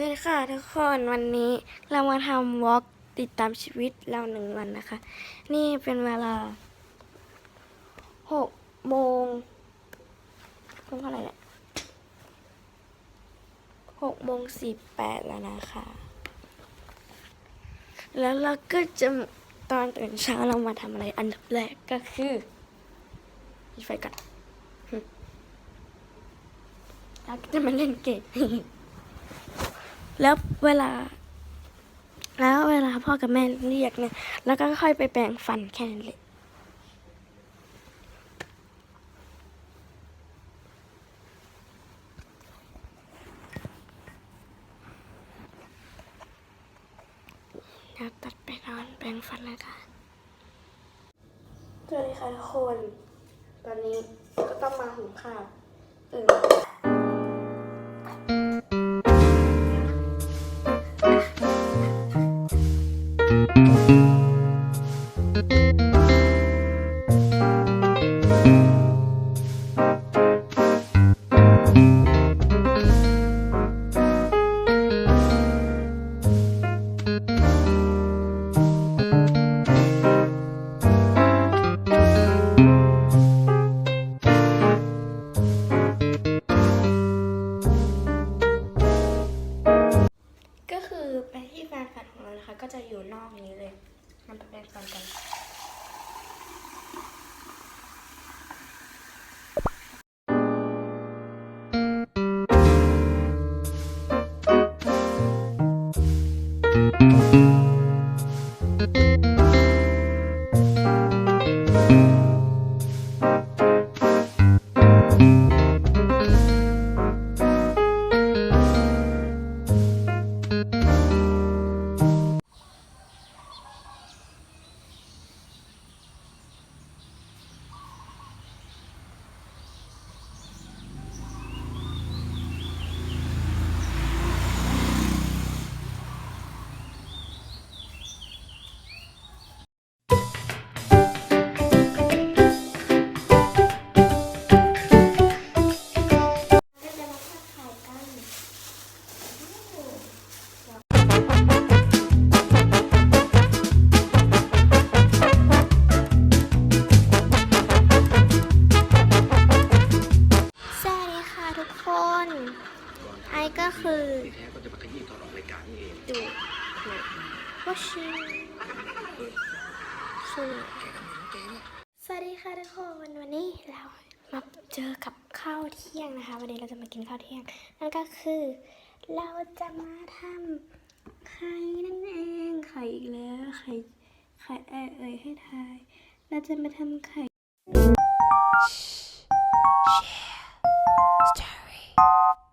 เลยค่ะทุกคนวันนี้เรามาทำวอล์กติดตามชีวิตเราหนึ่งวันนะคะ นี่เป็นเวลาหกโมงเป็นเท่าไหร่เนี่ยหกโมงสี่แปดแล้วนะคะ แล้วเราก็จะตอนตื่นเช้าเรามาทำอะไรอันดับแรกก็คือไฟก่อนแล้วก็จะมาเล่นเกม แล้วเวลา แล้วเวลาพ่อกับแม่เรียกเนี่ย แล้วก็ค่อยไปแปรงฟันแค่นั้นเลยแล้วตัดไปนอนแปรงฟันแล้วค่ะสวัสดีค่ะทุกคน ตอนนี้ก็ต้องมาหุงข้าวตื่น ก็จะอยู่นอกนี้เลย มันเป็นส่วนกัน ไอก็คือที่แท้ก็จะมาขยี้ตอนออกรายการนี่เองดูว่าชิชื่อสวัสดีค่ะทุกคน วันนี้เรามาเจอกับข้าวเที่ยงนะคะ วันนี้เราจะมากินข้าวเที่ยง นั่นก็คือเราจะมาทำไข่นั่นเองไข่อีกแล้วไข่ไข่เอ่ยเอ่ยให้ทาย เราจะมาทำไข่ Story you